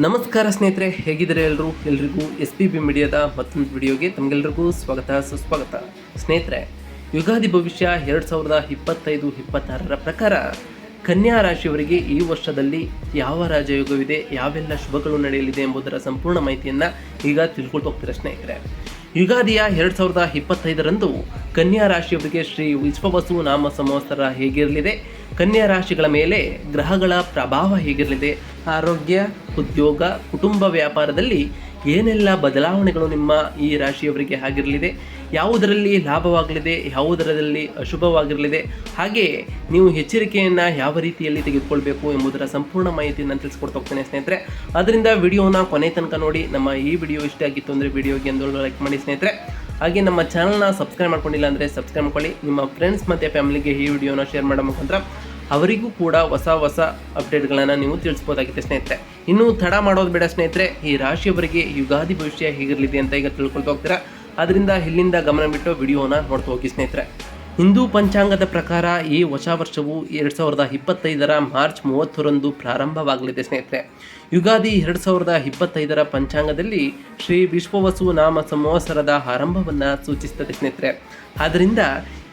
ನಮಸ್ಕಾರ ಸ್ನೇಹಿತರೆ, ಹೇಗಿದ್ದಾರೆ ಎಲ್ಲರೂ ಎಲ್ರಿಗೂ ಎಸ್ ಪಿ ಬಿ ಮೀಡಿಯಾದ ಮತ್ತೊಂದು ವಿಡಿಯೋಗೆ ತಮಗೆಲ್ಲರಿಗೂ ಸ್ವಾಗತ, ಸುಸ್ವಾಗತ. ಸ್ನೇಹಿತರೆ, ಯುಗಾದಿ ಭವಿಷ್ಯ ಎರಡು ಸಾವಿರದ ಇಪ್ಪತ್ತೈದು, ಇಪ್ಪತ್ತಾರರ ಪ್ರಕಾರ ಕನ್ಯಾ ರಾಶಿಯವರಿಗೆ ಈ ವರ್ಷದಲ್ಲಿ ಯಾವ ರಾಜಯೋಗವಿದೆ, ಯಾವೆಲ್ಲ ಶುಭಗಳು ನಡೆಯಲಿದೆ ಎಂಬುದರ ಸಂಪೂರ್ಣ ಮಾಹಿತಿಯನ್ನು ಈಗ ತಿಳ್ಕೊಳ್ತಾ ಹೋಗ್ತಾರೆ ಸ್ನೇಹಿತರೆ? ಯುಗಾದಿಯ ಎರಡು ಸಾವಿರದ ಇಪ್ಪತ್ತೈದರಂದು ಕನ್ಯಾ ರಾಶಿಯವರಿಗೆ ಶ್ರೀ ವಿಶ್ವವಸು ನಾಮ ಸಂವತ್ಸರ ಹೇಗಿರಲಿದೆ? ಕನ್ಯಾ ರಾಶಿಗಳ ಮೇಲೆ ಗ್ರಹಗಳ ಪ್ರಭಾವ ಹೇಗಿರಲಿದೆ? ಆರೋಗ್ಯ, ಉದ್ಯೋಗ, ಕುಟುಂಬ ವ್ಯಾಪಾರದಲ್ಲಿ ಏನೆಲ್ಲ ಬದಲಾವಣೆಗಳು ನಿಮ್ಮ ಈ ರಾಶಿಯವರಿಗೆ ಆಗಿರಲಿದೆ? ಯಾವುದರಲ್ಲಿ ಲಾಭವಾಗಲಿದೆ? ಯಾವುದರಲ್ಲಿ ಅಶುಭವಾಗಿರಲಿದೆ? ಹಾಗೆ ನೀವು ಎಚ್ಚರಿಕೆಯನ್ನು ಯಾವ ರೀತಿಯಲ್ಲಿ ತೆಗೆದುಕೊಳ್ಬೇಕು ಎಂಬುದರ ಸಂಪೂರ್ಣ ಮಾಹಿತಿಯನ್ನು ತಿಳಿಸ್ಕೊಡ್ತಾ ಹೋಗ್ತೇನೆ ಸ್ನೇಹಿತರೆ. ಅದರಿಂದ ವಿಡಿಯೋನ ಕೊನೆ ತನಕ ನೋಡಿ. ನಮ್ಮ ಈ ವಿಡಿಯೋ ಇಷ್ಟ ಆಗಿತ್ತು ಅಂದರೆ ವಿಡಿಯೋಗೆ ಒಂದು ಲೈಕ್ ಮಾಡಿ ಸ್ನೇಹಿತರೆ. ಹಾಗೆ ನಮ್ಮ ಚಾನಲ್ನ ಸಬ್ಸ್ಕ್ರೈಬ್ ಮಾಡ್ಕೊಂಡಿಲ್ಲ ಅಂದರೆ ಸಬ್ಸ್ಕ್ರೈಬ್ ಮಾಡ್ಕೊಳ್ಳಿ. ನಿಮ್ಮ ಫ್ರೆಂಡ್ಸ್ ಮತ್ತು ಫ್ಯಾಮಿಲಿಗೆ ಈ ವಿಡಿಯೋನ ಶೇರ್ ಮಾಡೋ ಮುಖಾಂತರ ಅವರಿಗೂ ಕೂಡ ಹೊಸ ಹೊಸ ಅಪ್ಡೇಟ್ಗಳನ್ನು ನೀವು ತಿಳಿಸ್ಬೋದಾಗಿದೆ ಸ್ನೇಹಿತರೆ. ಇನ್ನೂ ತಡ ಮಾಡೋದು ಬೇಡ ಸ್ನೇಹಿತರೆ. ಈ ರಾಶಿಯವರಿಗೆ ಯುಗಾದಿ ಭವಿಷ್ಯ ಹೇಗಿರಲಿದೆ ಅಂತ ಈಗ ತಿಳ್ಕೊಳ್ತಾ ಹೋಗ್ತೀರಾ? ಅದರಿಂದ ಇಲ್ಲಿಂದ ಗಮನ ಬಿಟ್ಟು ವಿಡಿಯೋನ ನೋಡ್ತಾ ಹೋಗಿ ಸ್ನೇಹಿತರೆ. ಹಿಂದೂ ಪಂಚಾಂಗದ ಪ್ರಕಾರ ಈ ಹೊಸ ವರ್ಷವು ಎರಡು ಸಾವಿರದ ಇಪ್ಪತ್ತೈದರ ಮಾರ್ಚ್ ಮೂವತ್ತರಂದು ಪ್ರಾರಂಭವಾಗಲಿದೆ, ಸ್ನೇಹಿತರೆ. ಯುಗಾದಿ ಎರಡು ಸಾವಿರದ ಇಪ್ಪತ್ತೈದರ ಪಂಚಾಂಗದಲ್ಲಿ ಶ್ರೀ ವಿಶ್ವವಸು ನಾಮ ಸಂವತ್ಸರದ ಆರಂಭವನ್ನು ಸೂಚಿಸುತ್ತದೆ, ಸ್ನೇಹಿತರೆ. ಆದ್ದರಿಂದ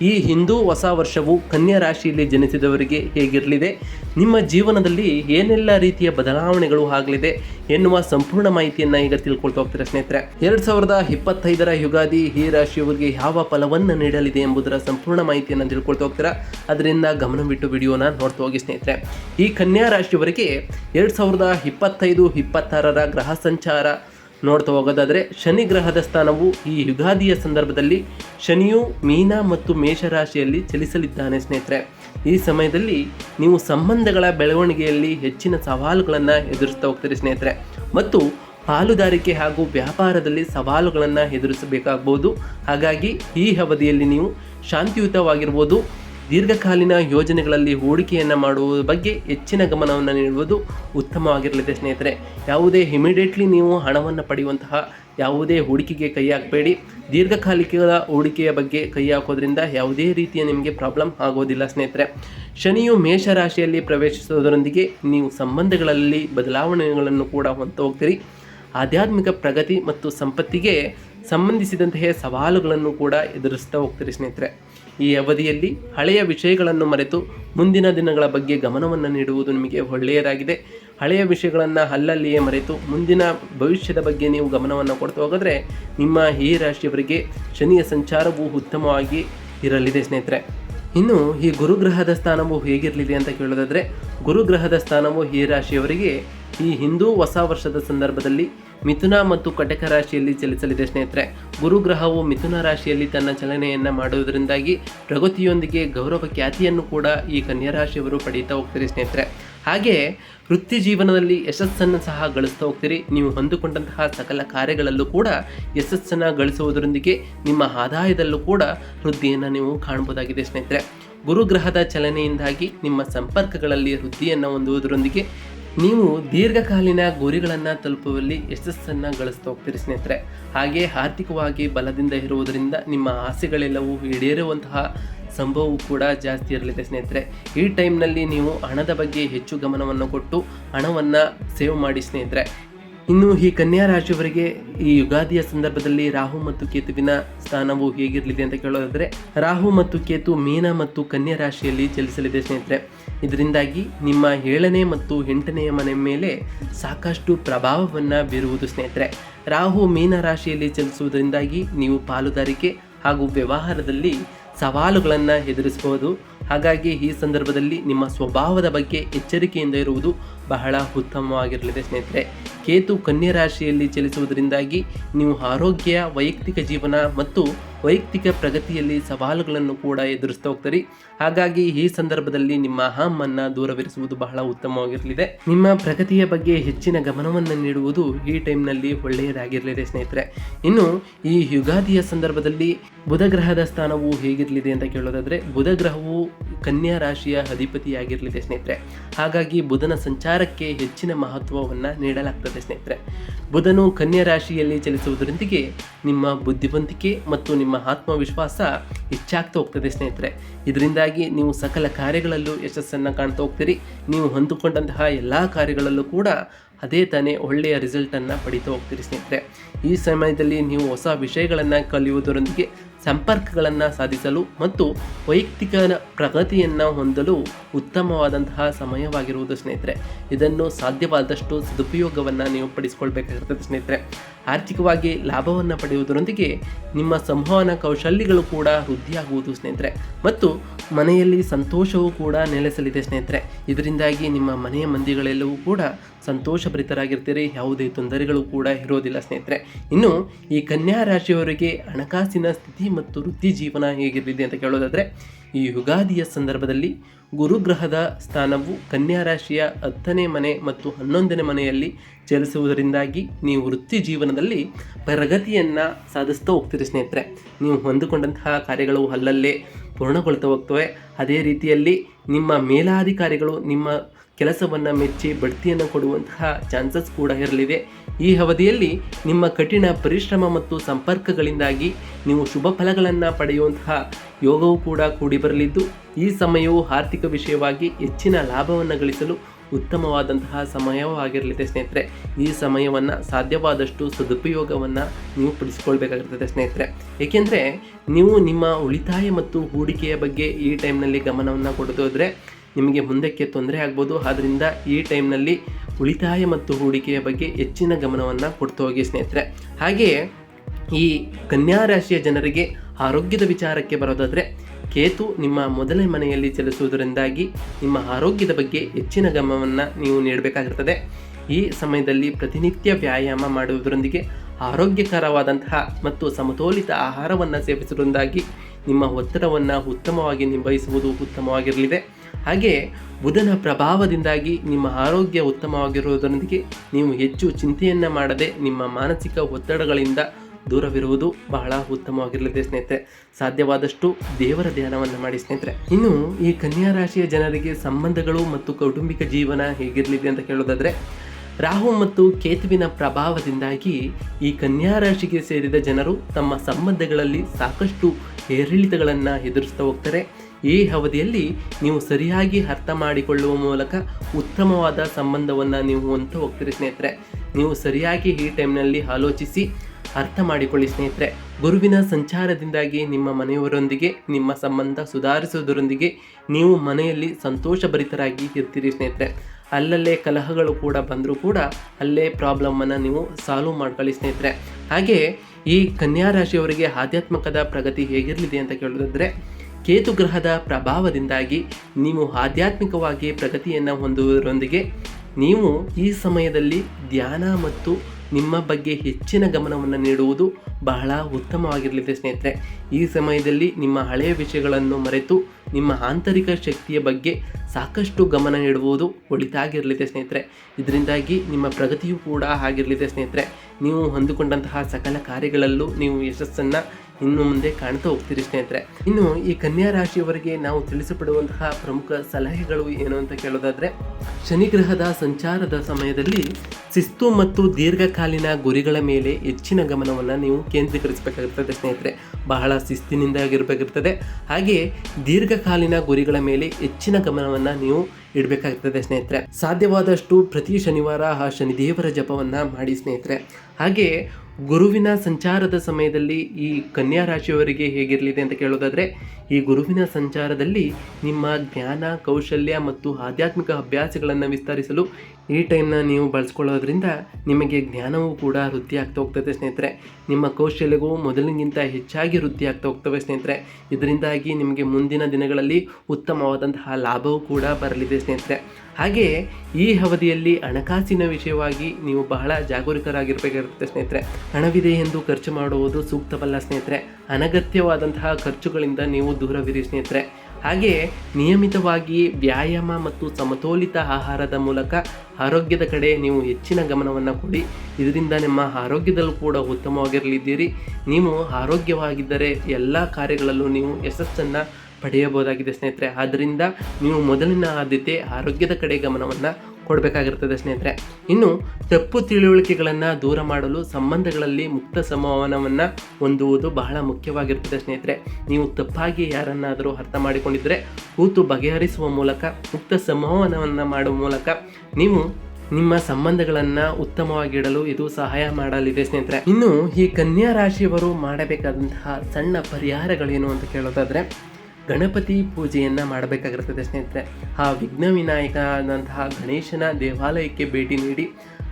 ಈ ಹಿಂದೂ ಹೊಸ ವರ್ಷವು ಕನ್ಯಾ ರಾಶಿಯಲ್ಲಿ ಜನಿಸಿದವರಿಗೆ ಹೇಗಿರಲಿದೆ? ನಿಮ್ಮ ಜೀವನದಲ್ಲಿ ಏನೆಲ್ಲ ರೀತಿಯ ಬದಲಾವಣೆಗಳು ಆಗಲಿದೆ ಎನ್ನುವ ಸಂಪೂರ್ಣ ಮಾಹಿತಿಯನ್ನು ಈಗ ತಿಳ್ಕೊಳ್ತಾ ಹೋಗ್ತೀರಾ ಸ್ನೇಹಿತರೆ? ಎರಡು ಸಾವಿರದ ಇಪ್ಪತ್ತೈದರ ಯುಗಾದಿ ಈ ರಾಶಿಯವರಿಗೆ ಯಾವ ಫಲವನ್ನು ನೀಡಲಿದೆ ಎಂಬುದರ ಸಂಪೂರ್ಣ ಮಾಹಿತಿಯನ್ನು ತಿಳ್ಕೊಳ್ತಾ ಹೋಗ್ತೀರಾ? ಅದರಿಂದ ಗಮನ ಬಿಟ್ಟು ವಿಡಿಯೋನ ನೋಡ್ತಾ ಹೋಗಿ ಸ್ನೇಹಿತರೆ. ಈ ಕನ್ಯಾ ರಾಶಿಯವರಿಗೆ ಎರಡು ಸಾವಿರದ ಇಪ್ಪತ್ತೈದು, ಇಪ್ಪತ್ತಾರರ ಗ್ರಹ ಸಂಚಾರ ನೋಡ್ತಾ ಹೋಗೋದಾದರೆ ಶನಿ ಗ್ರಹದ ಸ್ಥಾನವು ಈ ಯುಗಾದಿಯ ಸಂದರ್ಭದಲ್ಲಿ ಶನಿಯು ಮೀನ ಮತ್ತು ಮೇಷರಾಶಿಯಲ್ಲಿ ಚಲಿಸಲಿದ್ದಾನೆ ಸ್ನೇಹಿತರೆ. ಈ ಸಮಯದಲ್ಲಿ ನೀವು ಸಂಬಂಧಗಳ ಬೆಳವಣಿಗೆಯಲ್ಲಿ ಹೆಚ್ಚಿನ ಸವಾಲುಗಳನ್ನು ಎದುರಿಸ್ತಾ ಹೋಗ್ತೀರಿ ಸ್ನೇಹಿತರೆ. ಮತ್ತು ಪಾಲುದಾರಿಕೆ ಹಾಗೂ ವ್ಯಾಪಾರದಲ್ಲಿ ಸವಾಲುಗಳನ್ನು ಎದುರಿಸಬೇಕಾಗ್ಬೋದು. ಹಾಗಾಗಿ ಈ ಅವಧಿಯಲ್ಲಿ ನೀವು ಶಾಂತಿಯುತವಾಗಿರ್ಬೋದು. ದೀರ್ಘಕಾಲೀನ ಯೋಜನೆಗಳಲ್ಲಿ ಹೂಡಿಕೆಯನ್ನು ಮಾಡುವ ಬಗ್ಗೆ ಹೆಚ್ಚಿನ ಗಮನವನ್ನು ನೀಡುವುದು ಉತ್ತಮವಾಗಿರಲಿದೆ ಸ್ನೇಹಿತರೆ. ಯಾವುದೇ ಇಮಿಡಿಯೇಟ್ಲಿ ನೀವು ಹಣವನ್ನು ಪಡೆಯುವಂತಹ ಯಾವುದೇ ಹೂಡಿಕೆಗೆ ಕೈ ಹಾಕಬೇಡಿ. ದೀರ್ಘಕಾಲಿಕದ ಹೂಡಿಕೆಯ ಬಗ್ಗೆ ಕೈ ಹಾಕೋದ್ರಿಂದ ಯಾವುದೇ ರೀತಿಯ ನಿಮಗೆ ಪ್ರಾಬ್ಲಮ್ ಆಗೋದಿಲ್ಲ ಸ್ನೇಹಿತರೆ. ಶನಿಯು ಮೇಷರಾಶಿಯಲ್ಲಿ ಪ್ರವೇಶಿಸುವುದರೊಂದಿಗೆ ನೀವು ಸಂಬಂಧಗಳಲ್ಲಿ ಬದಲಾವಣೆಗಳನ್ನು ಕೂಡ ಹೊಂತ ಹೋಗ್ತೀರಿ ಆಧ್ಯಾತ್ಮಿಕ ಪ್ರಗತಿ ಮತ್ತು ಸಂಪತ್ತಿಗೆ ಸಂಬಂಧಿಸಿದಂತಹ ಸವಾಲುಗಳನ್ನು ಕೂಡ ಎದುರಿಸ್ತಾ ಹೋಗ್ತಾರೆ ಸ್ನೇಹಿತರೆ. ಈ ಅವಧಿಯಲ್ಲಿ ಹಳೆಯ ವಿಷಯಗಳನ್ನು ಮರೆತು ಮುಂದಿನ ದಿನಗಳ ಬಗ್ಗೆ ಗಮನವನ್ನು ನೀಡುವುದು ನಿಮಗೆ ಒಳ್ಳೆಯದಾಗಿದೆ. ಹಳೆಯ ವಿಷಯಗಳನ್ನು ಅಲ್ಲಲ್ಲಿಯೇ ಮರೆತು ಮುಂದಿನ ಭವಿಷ್ಯದ ಬಗ್ಗೆ ನೀವು ಗಮನವನ್ನು ಕೊಡ್ತಾ ಹೋಗಿದ್ರೆ ನಿಮ್ಮ ಈ ರಾಶಿಯವರಿಗೆ ಶನಿಯ ಸಂಚಾರವು ಉತ್ತಮವಾಗಿ ಇರಲಿದೆ ಸ್ನೇಹಿತರೆ. ಇನ್ನು ಈ ಗುರುಗ್ರಹದ ಸ್ಥಾನವು ಹೇಗಿರಲಿದೆ ಅಂತ ಕೇಳೋದಾದರೆ ಗುರುಗ್ರಹದ ಸ್ಥಾನವು ಈ ರಾಶಿಯವರಿಗೆ ಈ ಹಿಂದೂ ಹೊಸ ವರ್ಷದ ಸಂದರ್ಭದಲ್ಲಿ ಮಿಥುನ ಮತ್ತು ಕಟಕ ರಾಶಿಯಲ್ಲಿ ಚಲಿಸಲಿದೆ ಸ್ನೇಹಿತರೆ. ಗುರುಗ್ರಹವು ಮಿಥುನ ರಾಶಿಯಲ್ಲಿ ತನ್ನ ಚಲನೆಯನ್ನು ಮಾಡುವುದರಿಂದಾಗಿ ಪ್ರಗತಿಯೊಂದಿಗೆ ಗೌರವ ಖ್ಯಾತಿಯನ್ನು ಕೂಡ ಈ ಕನ್ಯಾ ರಾಶಿಯವರು ಪಡೀತಾ ಹೋಗ್ತೀರಿ ಸ್ನೇಹಿತರೆ. ಹಾಗೆ ವೃತ್ತಿ ಜೀವನದಲ್ಲಿ ಯಶಸ್ಸನ್ನು ಸಹ ಗಳಿಸ್ತಾ ಹೋಗ್ತೀರಿ. ನೀವು ಹೊಂದಿಕೊಂಡಂತಹ ಸಕಲ ಕಾರ್ಯಗಳಲ್ಲೂ ಕೂಡ ಯಶಸ್ಸನ್ನು ಗಳಿಸುವುದರೊಂದಿಗೆ ನಿಮ್ಮ ಆದಾಯದಲ್ಲೂ ಕೂಡ ವೃದ್ಧಿಯನ್ನು ನೀವು ಕಾಣ್ಬೋದಾಗಿದೆ ಸ್ನೇಹಿತರೆ. ಗುರುಗ್ರಹದ ಚಲನೆಯಿಂದಾಗಿ ನಿಮ್ಮ ಸಂಪರ್ಕಗಳಲ್ಲಿ ವೃದ್ಧಿಯನ್ನು ಹೊಂದುವುದರೊಂದಿಗೆ ನೀವು ದೀರ್ಘಕಾಲೀನ ಗುರಿಗಳನ್ನು ತಲುಪುವಲ್ಲಿ ಯಶಸ್ಸನ್ನು ಗಳಿಸ್ತಾ ಹೋಗ್ತೀರಿ ಸ್ನೇಹಿತರೆ, ಹಾಗೆ ಆರ್ಥಿಕವಾಗಿ ಬಲದಿಂದ ಇರುವುದರಿಂದ ನಿಮ್ಮ ಆಸೆಗಳೆಲ್ಲವೂ ಈಡೇರುವಂತಹ ಸಂಭವವು ಕೂಡ ಜಾಸ್ತಿ ಇರಲಿದೆ ಸ್ನೇಹಿತರೆ. ಈ ಟೈಮ್ನಲ್ಲಿ ನೀವು ಹಣದ ಬಗ್ಗೆ ಹೆಚ್ಚು ಗಮನವನ್ನು ಕೊಟ್ಟು ಹಣವನ್ನು ಸೇವ್ ಮಾಡಿ ಸ್ನೇಹಿತರೆ. ಇನ್ನು ಈ ಕನ್ಯಾ ರಾಶಿಯವರಿಗೆ ಈ ಯುಗಾದಿಯ ಸಂದರ್ಭದಲ್ಲಿ ರಾಹು ಮತ್ತು ಕೇತುವಿನ ಸ್ಥಾನವು ಹೇಗಿರಲಿದೆ ಅಂತ ಕೇಳೋದಾದರೆ, ರಾಹು ಮತ್ತು ಕೇತು ಮೀನ ಮತ್ತು ಕನ್ಯಾ ರಾಶಿಯಲ್ಲಿ ಚಲಿಸಲಿದೆ ಸ್ನೇಹಿತರೆ. ಇದರಿಂದಾಗಿ ನಿಮ್ಮ ಏಳನೇ ಮತ್ತು ಎಂಟನೆಯ ಮನೆ ಮೇಲೆ ಸಾಕಷ್ಟು ಪ್ರಭಾವವನ್ನು ಬೀರುವುದು ಸ್ನೇಹಿತರೆ. ರಾಹು ಮೀನ ರಾಶಿಯಲ್ಲಿ ಚಲಿಸುವುದರಿಂದಾಗಿ ನೀವು ಪಾಲುದಾರಿಕೆ ಹಾಗೂ ವ್ಯವಹಾರದಲ್ಲಿ ಸವಾಲುಗಳನ್ನು ಎದುರಿಸಬಹುದು. ಹಾಗಾಗಿ ಈ ಸಂದರ್ಭದಲ್ಲಿ ನಿಮ್ಮ ಸ್ವಭಾವದ ಬಗ್ಗೆ ಎಚ್ಚರಿಕೆಯಿಂದ ಇರುವುದು ಬಹಳ ಉತ್ತಮವಾಗಿರಲಿದೆ ಸ್ನೇಹಿತರೆ. ಕೇತು ಕನ್ಯಾ ರಾಶಿಯಲ್ಲಿ ಚಲಿಸುವುದರಿಂದಾಗಿ ನೀವು ಆರೋಗ್ಯ, ವೈಯಕ್ತಿಕ ಜೀವನ ಮತ್ತು ವೈಯಕ್ತಿಕ ಪ್ರಗತಿಯಲ್ಲಿ ಸವಾಲುಗಳನ್ನು ಕೂಡ ಎದುರಿಸ್ತಾ ಹೋಗ್ತೀರಿ. ಹಾಗಾಗಿ ಈ ಸಂದರ್ಭದಲ್ಲಿ ನಿಮ್ಮ ಅಹಮ್ಮನ್ನು ದೂರವಿರಿಸುವುದು ಬಹಳ ಉತ್ತಮವಾಗಿರಲಿದೆ. ನಿಮ್ಮ ಪ್ರಗತಿಯ ಬಗ್ಗೆ ಹೆಚ್ಚಿನ ಗಮನವನ್ನು ನೀಡುವುದು ಈ ಟೈಮ್ನಲ್ಲಿ ಒಳ್ಳೆಯದಾಗಿರಲಿದೆ ಸ್ನೇಹಿತರೆ. ಇನ್ನು ಈ ಯುಗಾದಿಯ ಸಂದರ್ಭದಲ್ಲಿ ಬುಧ ಗ್ರಹದ ಸ್ಥಾನವು ಹೇಗಿರಲಿದೆ ಅಂತ ಕೇಳೋದಾದರೆ, ಬುಧ ಗ್ರಹವು ಕನ್ಯಾ ರಾಶಿಯ ಅಧಿಪತಿಯಾಗಿರಲಿದೆ ಸ್ನೇಹಿತರೆ. ಹಾಗಾಗಿ ಬುಧನ ಸಂಚಾರಕ್ಕೆ ಹೆಚ್ಚಿನ ಮಹತ್ವವನ್ನು ನೀಡಲಾಗ್ತದೆ ಸ್ನೇಹಿತರೆ. ಬುಧನು ಕನ್ಯಾ ರಾಶಿಯಲ್ಲಿ ಚಲಿಸುವುದರೊಂದಿಗೆ ನಿಮ್ಮ ಬುದ್ಧಿವಂತಿಕೆ ಮತ್ತು ನಿಮ್ಮ ಆತ್ಮವಿಶ್ವಾಸ ಹೆಚ್ಚಾಗ್ತಾ ಹೋಗ್ತದೆ ಸ್ನೇಹಿತರೆ. ಇದರಿಂದಾಗಿ ನೀವು ಸಕಲ ಕಾರ್ಯಗಳಲ್ಲೂ ಯಶಸ್ಸನ್ನು ಕಾಣ್ತಾ ಹೋಗ್ತೀರಿ. ನೀವು ಹೊಂದಿಕೊಂಡಂತಹ ಎಲ್ಲ ಕಾರ್ಯಗಳಲ್ಲೂ ಕೂಡ ಅದೇ ತಾನೇ ಒಳ್ಳೆಯ ರಿಸಲ್ಟನ್ನು ಪಡಿತಾ ಹೋಗ್ತೀರಿ ಸ್ನೇಹಿತರೆ. ಈ ಸಮಯದಲ್ಲಿ ನೀವು ಹೊಸ ವಿಷಯಗಳನ್ನು ಕಲಿಯುವುದರೊಂದಿಗೆ ಸಂಪರ್ಕಗಳನ್ನು ಸಾಧಿಸಲು ಮತ್ತು ವೈಯಕ್ತಿಕ ಪ್ರಗತಿಯನ್ನು ಹೊಂದಲು ಉತ್ತಮವಾದಂತಹ ಸಮಯವಾಗಿರುವುದು ಸ್ನೇಹಿತರೆ. ಇದನ್ನು ಸಾಧ್ಯವಾದಷ್ಟು ಸದುಪಯೋಗವನ್ನು ನೀವು ಪಡಿಸ್ಕೊಳ್ಬೇಕಾಗಿರ್ತದೆ ಸ್ನೇಹಿತರೆ. ಆರ್ಥಿಕವಾಗಿ ಲಾಭವನ್ನು ಪಡೆಯುವುದರೊಂದಿಗೆ ನಿಮ್ಮ ಸಂವಹನ ಕೌಶಲ್ಯಗಳು ಕೂಡ ವೃದ್ಧಿಯಾಗುವುದು ಸ್ನೇಹಿತರೆ. ಮತ್ತು ಮನೆಯಲ್ಲಿ ಸಂತೋಷವೂ ಕೂಡ ನೆಲೆಸಲಿದೆ ಸ್ನೇಹಿತರೆ. ಇದರಿಂದಾಗಿ ನಿಮ್ಮ ಮನೆಯ ಮಂದಿಗಳೆಲ್ಲವೂ ಕೂಡ ಸಂತೋಷಭರಿತರಾಗಿರ್ತೀರಿ. ಯಾವುದೇ ತೊಂದರೆಗಳು ಕೂಡ ಇರೋದಿಲ್ಲ ಸ್ನೇಹಿತರೆ. ಇನ್ನು ಈ ಕನ್ಯಾ ರಾಶಿಯವರಿಗೆ ಹಣಕಾಸಿನ ಸ್ಥಿತಿ ಮತ್ತು ವೃತ್ತಿ ಜೀವನ ಹೇಗಿರಲಿದೆ ಅಂತ ಕೇಳೋದಾದರೆ, ಈ ಯುಗಾದಿಯ ಸಂದರ್ಭದಲ್ಲಿ ಗುರುಗ್ರಹದ ಸ್ಥಾನವು ಕನ್ಯಾ ರಾಶಿಯ ಹತ್ತನೇ ಮನೆ ಮತ್ತು ಹನ್ನೊಂದನೇ ಮನೆಯಲ್ಲಿ ಚಲಿಸುವುದರಿಂದಾಗಿ ನೀವು ವೃತ್ತಿ ಜೀವನದಲ್ಲಿ ಪ್ರಗತಿಯನ್ನು ಸಾಧಿಸ್ತಾ ಹೋಗ್ತೀರಿ ಸ್ನೇಹಿತರೆ. ನೀವು ಹೊಂದಿಕೊಂಡಂತಹ ಕಾರ್ಯಗಳು ಅಲ್ಲಲ್ಲೇ ಪೂರ್ಣಗೊಳ್ತಾ ಹೋಗ್ತವೆ. ಅದೇ ರೀತಿಯಲ್ಲಿ ನಿಮ್ಮ ಮೇಲಾಧಿಕಾರಿಗಳು ನಿಮ್ಮ ಕೆಲಸವನ್ನು ಮೆಚ್ಚಿ ಬಡ್ತಿಯನ್ನು ಕೊಡುವಂತಹ ಚಾನ್ಸಸ್ ಕೂಡ ಇರಲಿದೆ ಈ ಅವಧಿಯಲ್ಲಿ ನಿಮ್ಮ ಕಠಿಣ ಪರಿಶ್ರಮ ಮತ್ತು ಸಂಪರ್ಕಗಳಿಂದಾಗಿ ನೀವು ಶುಭ ಫಲಗಳನ್ನು ಪಡೆಯುವಂತಹ ಯೋಗವು ಕೂಡ ಕೂಡಿ ಬರಲಿದ್ದು, ಈ ಸಮಯವು ಆರ್ಥಿಕ ವಿಷಯವಾಗಿ ಹೆಚ್ಚಿನ ಲಾಭವನ್ನು ಗಳಿಸಲು ಉತ್ತಮವಾದಂತಹ ಸಮಯವೂ ಆಗಿರಲಿದೆ ಸ್ನೇಹಿತರೆ. ಈ ಸಮಯವನ್ನು ಸಾಧ್ಯವಾದಷ್ಟು ಸದುಪಯೋಗವನ್ನು ನೀವು ಪಡಿಸಿಕೊಳ್ಬೇಕಾಗಿರ್ತದೆ ಸ್ನೇಹಿತರೆ. ಏಕೆಂದರೆ, ನೀವು ನಿಮ್ಮ ಉಳಿತಾಯ ಮತ್ತು ಹೂಡಿಕೆಯ ಬಗ್ಗೆ ಈ ಟೈಮ್ನಲ್ಲಿ ಗಮನವನ್ನು ಕೊಡೋದಾದರೆ ನಿಮಗೆ ಮುಂದಕ್ಕೆ ತೊಂದರೆ ಆಗ್ಬೋದು. ಆದ್ದರಿಂದ ಈ ಟೈಮ್ನಲ್ಲಿ ಉಳಿತಾಯ ಮತ್ತು ಹೂಡಿಕೆಯ ಬಗ್ಗೆ ಹೆಚ್ಚಿನ ಗಮನವನ್ನು ಕೊಡ್ತಾ ಹೋಗಿ ಸ್ನೇಹಿತರೆ. ಹಾಗೆಯೇ ಈ ಕನ್ಯಾ ರಾಶಿಯ ಜನರಿಗೆ ಆರೋಗ್ಯದ ವಿಚಾರಕ್ಕೆ ಬರೋದಾದರೆ, ಕೇತು ನಿಮ್ಮ ಮೊದಲ ಮನೆಯಲ್ಲಿ ಚಲಿಸುವುದರಿಂದಾಗಿ ನಿಮ್ಮ ಆರೋಗ್ಯದ ಬಗ್ಗೆ ಹೆಚ್ಚಿನ ಗಮನವನ್ನು ನೀವು ನೀಡಬೇಕಾಗಿರ್ತದೆ. ಈ ಸಮಯದಲ್ಲಿ ಪ್ರತಿನಿತ್ಯ ವ್ಯಾಯಾಮ ಮಾಡುವುದರೊಂದಿಗೆ ಆರೋಗ್ಯಕರವಾದಂತಹ ಮತ್ತು ಸಮತೋಲಿತ ಆಹಾರವನ್ನು ಸೇವಿಸುವುದರಿಂದಾಗಿ ನಿಮ್ಮ ಒತ್ತಡವನ್ನು ಉತ್ತಮವಾಗಿ ನಿಭಾಯಿಸುವುದು ಉತ್ತಮವಾಗಿರಲಿದೆ. ಹಾಗೆ ಬುಧನ ಪ್ರಭಾವದಿಂದಾಗಿ ನಿಮ್ಮ ಆರೋಗ್ಯ ಉತ್ತಮವಾಗಿರುವುದರೊಂದಿಗೆ ನೀವು ಹೆಚ್ಚು ಚಿಂತೆಯನ್ನು ಮಾಡದೆ ನಿಮ್ಮ ಮಾನಸಿಕ ಒತ್ತಡಗಳಿಂದ ದೂರವಿರುವುದು ಬಹಳ ಉತ್ತಮವಾಗಿರಲಿದೆ ಸ್ನೇಹಿತರೆ. ಸಾಧ್ಯವಾದಷ್ಟು ದೇವರ ಧ್ಯಾನವನ್ನು ಮಾಡಿ ಸ್ನೇಹಿತರೆ. ಇನ್ನು ಈ ಕನ್ಯಾ ರಾಶಿಯ ಜನರಿಗೆ ಸಂಬಂಧಗಳು ಮತ್ತು ಕೌಟುಂಬಿಕ ಜೀವನ ಹೇಗಿರಲಿದೆ ಅಂತ ಕೇಳೋದಾದರೆ, ರಾಹು ಮತ್ತು ಕೇತುವಿನ ಪ್ರಭಾವದಿಂದಾಗಿ ಈ ಕನ್ಯಾ ರಾಶಿಗೆ ಸೇರಿದ ಜನರು ತಮ್ಮ ಸಂಬಂಧಗಳಲ್ಲಿ ಸಾಕಷ್ಟು ಏರಿಳಿತಗಳನ್ನು ಎದುರಿಸ್ತಾ ಹೋಗ್ತಾರೆ. ಈ ಅವಧಿಯಲ್ಲಿ ನೀವು ಸರಿಯಾಗಿ ಅರ್ಥ ಮಾಡಿಕೊಳ್ಳುವ ಮೂಲಕ ಉತ್ತಮವಾದ ಸಂಬಂಧವನ್ನು ನೀವು ಅಂತ ಹೋಗ್ತೀರಿ ಸ್ನೇಹಿತರೆ. ನೀವು ಸರಿಯಾಗಿ ಈ ಟೈಮ್ನಲ್ಲಿ ಆಲೋಚಿಸಿ ಅರ್ಥ ಮಾಡಿಕೊಳ್ಳಿ ಸ್ನೇಹಿತರೆ. ಗುರುವಿನ ಸಂಚಾರದಿಂದಾಗಿ ನಿಮ್ಮ ಮನೆಯವರೊಂದಿಗೆ, ನಿಮ್ಮ ಸಂಬಂಧ ಸುಧಾರಿಸುವುದರೊಂದಿಗೆ ನೀವು ಮನೆಯಲ್ಲಿ ಸಂತೋಷಭರಿತರಾಗಿ ಇರ್ತೀರಿ ಸ್ನೇಹಿತರೆ. ಅಲ್ಲಲ್ಲೇ ಕಲಹಗಳು ಕೂಡ ಬಂದರೂ ಕೂಡ ಅಲ್ಲೇ ಪ್ರಾಬ್ಲಮ್ಮನ್ನು ನೀವು ಸಾಲ್ವ್ ಮಾಡ್ಕೊಳ್ಳಿ ಸ್ನೇಹಿತರೆ. ಹಾಗೆ ಈ ಕನ್ಯಾ ರಾಶಿಯವರಿಗೆ ಆಧ್ಯಾತ್ಮಕದ ಪ್ರಗತಿ ಹೇಗಿರಲಿದೆ ಅಂತ ಕೇಳೋದಾದರೆ ಕೇತು ಗ್ರಹದ ಪ್ರಭಾವದಿಂದಾಗಿ ನೀವು ಆಧ್ಯಾತ್ಮಿಕವಾಗಿ ಪ್ರಗತಿಯನ್ನು ಹೊಂದುವುದರೊಂದಿಗೆ ನೀವು ಈ ಸಮಯದಲ್ಲಿ ಧ್ಯಾನ ಮತ್ತು ನಿಮ್ಮ ಬಗ್ಗೆ ಹೆಚ್ಚಿನ ಗಮನವನ್ನು ನೀಡುವುದು ಬಹಳ ಉತ್ತಮವಾಗಿರಲಿದೆ ಸ್ನೇಹಿತರೆ. ಈ ಸಮಯದಲ್ಲಿ ನಿಮ್ಮ ಹಳೆಯ ವಿಷಯಗಳನ್ನು ಮರೆತು ನಿಮ್ಮ ಆಂತರಿಕ ಶಕ್ತಿಯ ಬಗ್ಗೆ ಸಾಕಷ್ಟು ಗಮನ ನೀಡುವುದು ಒಳಿತಾಗಿರಲಿದೆ ಸ್ನೇಹಿತರೆ. ಇದರಿಂದಾಗಿ ನಿಮ್ಮ ಪ್ರಗತಿಯೂ ಕೂಡ ಆಗಿರಲಿದೆ ಸ್ನೇಹಿತರೆ. ನೀವು ಹೊಂದಿಕೊಂಡಂತಹ ಸಕಲ ಕಾರ್ಯಗಳಲ್ಲೂ ನೀವು ಯಶಸ್ಸನ್ನು ಇನ್ನು ಮುಂದೆ ಕಾಣ್ತಾ ಹೋಗ್ತೀರಿ ಸ್ನೇಹಿತರೆ. ಇನ್ನು ಈ ಕನ್ಯಾ ರಾಶಿಯವರಿಗೆ ನಾವು ತಿಳಿಸಪಡುವಂತಹ ಪ್ರಮುಖ ಸಲಹೆಗಳು ಏನು ಅಂತ ಕೇಳೋದಾದ್ರೆ, ಶನಿ ಗ್ರಹದ ಸಂಚಾರದ ಸಮಯದಲ್ಲಿ ಶಿಸ್ತು ಮತ್ತು ದೀರ್ಘಕಾಲೀನ ಗುರಿಗಳ ಮೇಲೆ ಹೆಚ್ಚಿನ ಗಮನವನ್ನು ನೀವು ಕೇಂದ್ರೀಕರಿಸಬೇಕಾಗಿರ್ತದೆ ಸ್ನೇಹಿತರೆ. ಬಹಳ ಶಿಸ್ತಿನಿಂದ ಆಗಿರಬೇಕಿರ್ತದೆ ಹಾಗೆಯೇ ದೀರ್ಘಕಾಲೀನ ಗುರಿಗಳ ಮೇಲೆ ಹೆಚ್ಚಿನ ಗಮನವನ್ನು ನೀವು ಇಡಬೇಕಾಗ್ತದೆ ಸ್ನೇಹಿತರೆ. ಸಾಧ್ಯವಾದಷ್ಟು ಪ್ರತಿ ಶನಿವಾರ ಆ ಶನಿದೇವರ ಜಪವನ್ನು ಮಾಡಿ ಸ್ನೇಹಿತರೆ. ಹಾಗೆ ಗುರುವಿನ ಸಂಚಾರದ ಸಮಯದಲ್ಲಿ ಈ ಕನ್ಯಾ ರಾಶಿಯವರಿಗೆ ಹೇಗಿರಲಿದೆ ಅಂತ ಕೇಳೋದಾದರೆ, ಈ ಗುರುವಿನ ಸಂಚಾರದಲ್ಲಿ ನಿಮ್ಮ ಜ್ಞಾನ, ಕೌಶಲ್ಯ ಮತ್ತು ಆಧ್ಯಾತ್ಮಿಕ ಅಭ್ಯಾಸಗಳನ್ನು ವಿಸ್ತರಿಸಲು ಈ ಟೈಮ್ನ ನೀವು ಬಳಸ್ಕೊಳ್ಳೋದ್ರಿಂದ ನಿಮಗೆ ಜ್ಞಾನವೂ ಕೂಡ ವೃದ್ಧಿ ಆಗ್ತಾ ಹೋಗ್ತದೆ ಸ್ನೇಹಿತರೆ. ನಿಮ್ಮ ಕೌಶಲ್ಯವು ಮೊದಲಿಗಿಂತ ಹೆಚ್ಚಾಗಿ ವೃದ್ಧಿ ಆಗ್ತಾ ಹೋಗ್ತವೆ ಸ್ನೇಹಿತರೆ. ಇದರಿಂದಾಗಿ ನಿಮಗೆ ಮುಂದಿನ ದಿನಗಳಲ್ಲಿ ಉತ್ತಮವಾದಂತಹ ಲಾಭವೂ ಕೂಡ ಬರಲಿದೆ ಸ್ನೇಹಿತರೆ. ಹಾಗೆಯೇ ಈ ಅವಧಿಯಲ್ಲಿ ಹಣಕಾಸಿನ ವಿಷಯವಾಗಿ ನೀವು ಬಹಳ ಜಾಗರೂಕರಾಗಿರಬೇಕಾಗಿರುತ್ತೆ ಸ್ನೇಹಿತರೆ. ಹಣವಿದೆ ಎಂದು ಖರ್ಚು ಮಾಡುವುದು ಸೂಕ್ತವಲ್ಲ ಸ್ನೇಹಿತರೆ. ಅನಗತ್ಯವಾದಂತಹ ಖರ್ಚುಗಳಿಂದ ನೀವು ದೂರವಿರಿ ಸ್ನೇಹಿತರೆ. ಹಾಗೆಯೇ ನಿಯಮಿತವಾಗಿ ವ್ಯಾಯಾಮ ಮತ್ತು ಸಮತೋಲಿತ ಆಹಾರದ ಮೂಲಕ ಆರೋಗ್ಯದ ಕಡೆ ನೀವು ಹೆಚ್ಚಿನ ಗಮನವನ್ನು ಕೊಡಿ. ಇದರಿಂದ ನಿಮ್ಮ ಆರೋಗ್ಯದಲ್ಲೂ ಕೂಡ ಉತ್ತಮವಾಗಿರಲಿದ್ದೀರಿ. ನೀವು ಆರೋಗ್ಯವಾಗಿದ್ದರೆ ಎಲ್ಲ ಕಾರ್ಯಗಳಲ್ಲೂ ನೀವು ಯಶಸ್ಸನ್ನು ಪಡೆಯಬಹುದಾಗಿದೆ ಸ್ನೇಹಿತರೆ. ಆದ್ದರಿಂದ ನೀವು ಮೊದಲಿನ ಆದ್ಯತೆ ಆರೋಗ್ಯದ ಕಡೆ ಗಮನವನ್ನು ಕೊಡಬೇಕಾಗಿರ್ತದೆ ಸ್ನೇಹಿತರೆ. ಇನ್ನು ತಪ್ಪು ತಿಳುವಳಿಕೆಗಳನ್ನು ದೂರ ಮಾಡಲು ಸಂಬಂಧಗಳಲ್ಲಿ ಮುಕ್ತ ಸಂವಹನವನ್ನು ಹೊಂದುವುದು ಬಹಳ ಮುಖ್ಯವಾಗಿರ್ತದೆ ಸ್ನೇಹಿತರೆ. ನೀವು ತಪ್ಪಾಗಿ ಯಾರನ್ನಾದರೂ ಅರ್ಥ ಮಾಡಿಕೊಂಡಿದ್ದರೆ ಕೂತು ಬಗೆಹರಿಸುವ ಮೂಲಕ, ಮುಕ್ತ ಸಂವಹನವನ್ನು ಮಾಡುವ ಮೂಲಕ ನೀವು ನಿಮ್ಮ ಸಂಬಂಧಗಳನ್ನು ಉತ್ತಮವಾಗಿಡಲು ಇದು ಸಹಾಯ ಮಾಡಲಿದೆ ಸ್ನೇಹಿತರೆ. ಇನ್ನು ಈ ಕನ್ಯಾ ರಾಶಿಯವರು ಮಾಡಬೇಕಾದಂತಹ ಸಣ್ಣ ಪರಿಹಾರಗಳೇನು ಅಂತ ಕೇಳೋದಾದ್ರೆ ಗಣಪತಿ ಪೂಜೆಯನ್ನು ಮಾಡಬೇಕಾಗಿರ್ತದೆ ಸ್ನೇಹಿತರೆ. ಆ ವಿಘ್ನ ವಿನಾಯಕ ಆದಂತಹ ಗಣೇಶನ ದೇವಾಲಯಕ್ಕೆ ಭೇಟಿ ನೀಡಿ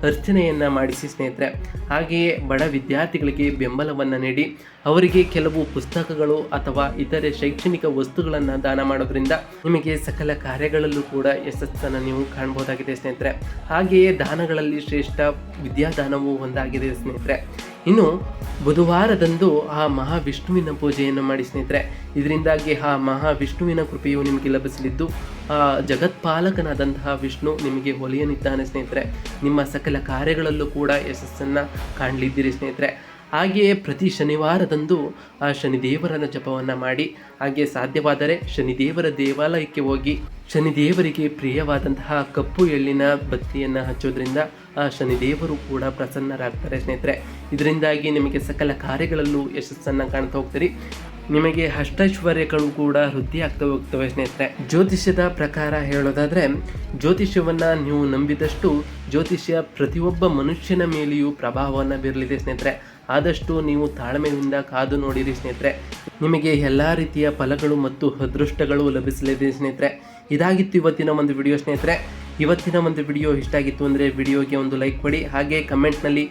ಅರ್ಚನೆಯನ್ನು ಮಾಡಿಸಿ ಸ್ನೇಹಿತರೆ. ಹಾಗೆಯೇ ಬಡ ವಿದ್ಯಾರ್ಥಿಗಳಿಗೆ ಬೆಂಬಲವನ್ನು ನೀಡಿ ಅವರಿಗೆ ಕೆಲವು ಪುಸ್ತಕಗಳು ಅಥವಾ ಇತರೆ ಶೈಕ್ಷಣಿಕ ವಸ್ತುಗಳನ್ನು ದಾನ ಮಾಡೋದ್ರಿಂದ ನಿಮಗೆ ಸಕಲ ಕಾರ್ಯಗಳಲ್ಲೂ ಕೂಡ ಯಶಸ್ಸನ್ನು ನೀವು ಕಾಣ್ಬೋದಾಗಿದೆ ಸ್ನೇಹಿತರೆ. ಹಾಗೆಯೇ ದಾನಗಳಲ್ಲಿ ಶ್ರೇಷ್ಠ ವಿದ್ಯಾದಾನವೂ ಒಂದಾಗಿದೆ ಸ್ನೇಹಿತರೆ. ಇನ್ನು ಬುಧವಾರದಂದು ಆ ಮಹಾವಿಷ್ಣುವಿನ ಪೂಜೆಯನ್ನು ಮಾಡಿ ಸ್ನೇಹಿತರೆ. ಇದರಿಂದಾಗಿ ಆ ಮಹಾವಿಷ್ಣುವಿನ ಕೃಪೆಯು ನಿಮಗೆ ಲಭಿಸಲಿದ್ದು, ಆ ಜಗತ್ಪಾಲಕನಾದಂತಹ ವಿಷ್ಣು ನಿಮಗೆ ಒಲಿಯನಿದ್ದಾನೆ ಸ್ನೇಹಿತರೆ. ನಿಮ್ಮ ಸಕಲ ಕಾರ್ಯಗಳಲ್ಲೂ ಕೂಡ ಯಶಸ್ಸನ್ನು ಕಾಣಲಿದ್ದೀರಿ ಸ್ನೇಹಿತರೆ. ಹಾಗೆಯೇ ಪ್ರತಿ ಶನಿವಾರದಂದು ಆ ಶನಿದೇವರನ ಜಪವನ್ನು ಮಾಡಿ, ಹಾಗೆ ಸಾಧ್ಯವಾದರೆ ಶನಿದೇವರ ದೇವಾಲಯಕ್ಕೆ ಹೋಗಿ ಶನಿದೇವರಿಗೆ ಪ್ರಿಯವಾದಂತಹ ಕಪ್ಪು ಎಳ್ಳಿನ ಬತ್ತಿಯನ್ನು ಹಚ್ಚೋದ್ರಿಂದ ಆ ಶನಿದೇವರು ಕೂಡ ಪ್ರಸನ್ನರಾಗ್ತಾರೆ ಸ್ನೇಹಿತರೆ. ಇದರಿಂದಾಗಿ ನಿಮಗೆ ಸಕಲ ಕಾರ್ಯಗಳಲ್ಲೂ ಯಶಸ್ಸನ್ನು ಕಾಣ್ತಾ ಹೋಗ್ತೀರಿ. ನಿಮಗೆ ಅಷ್ಟೈಶ್ವರ್ಯಗಳು ಕೂಡ ವೃದ್ಧಿ ಆಗ್ತಾ ಹೋಗ್ತವೆ ಸ್ನೇಹಿತರೆ. ಜ್ಯೋತಿಷ್ಯದ ಪ್ರಕಾರ ಹೇಳೋದಾದರೆ, ಜ್ಯೋತಿಷ್ಯವನ್ನ ನೀವು ನಂಬಿದಷ್ಟು ಜ್ಯೋತಿಷ್ಯ ಪ್ರತಿಯೊಬ್ಬ ಮನುಷ್ಯನ ಮೇಲೆಯೂ ಪ್ರಭಾವವನ್ನು ಬೀರಲಿದೆ ಸ್ನೇಹಿತರೆ. ಆದಷ್ಟು ನೀವು ತಾಳ್ಮೆಯಿಂದ ಕಾದು ನೋಡಿರಿ ಸ್ನೇಹಿತರೆ. ನಿಮಗೆ ಎಲ್ಲ ರೀತಿಯ ಫಲಗಳು ಮತ್ತು ಅದೃಷ್ಟಗಳು ಲಭಿಸಲಿದೆ ಸ್ನೇಹಿತರೆ. ಇದಾಗಿತ್ತು ಇವತ್ತಿನ ಒಂದು ವಿಡಿಯೋ ಸ್ನೇಹಿತರೆ. ಇವತ್ತಿನ ಒಂದು ವಿಡಿಯೋ ಇಷ್ಟ ಆಗಿತ್ತು ಅಂದರೆ ವಿಡಿಯೋಗೆ ಒಂದು ಲೈಕ್ ಕೊಡಿ ಹಾಗೆ ಕಮೆಂಟ್ನಲ್ಲಿ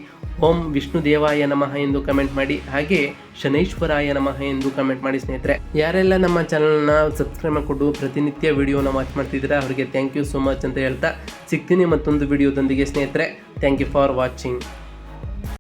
ಓಂ ವಿಷ್ಣು ದೇವಾಯ ನಮಃ ಎಂದು ಕಮೆಂಟ್ ಮಾಡಿ, ಹಾಗೆ ಶನೈಶ್ವರಾಯ ನಮಃ ಎಂದು ಕಮೆಂಟ್ ಮಾಡಿ ಸ್ನೇಹಿತರೆ. ಯಾರೆಲ್ಲ ನಮ್ಮ ಚಾನಲ್ನ ಸಬ್ಸ್ಕ್ರೈಬ್ ಮಾಡಿಕೊಂಡು ಪ್ರತಿನಿತ್ಯ ವಿಡಿಯೋನ ವಾಚ್ ಮಾಡ್ತಿದ್ದೀರಾ, ಅವರಿಗೆ ಥ್ಯಾಂಕ್ ಯು ಸೋ ಮಚ್ ಅಂತ ಹೇಳ್ತಾ ಸಿಗ್ತೀನಿ ಮತ್ತೊಂದು ವಿಡಿಯೋದೊಂದಿಗೆ ಸ್ನೇಹಿತರೆ. Thank you for watching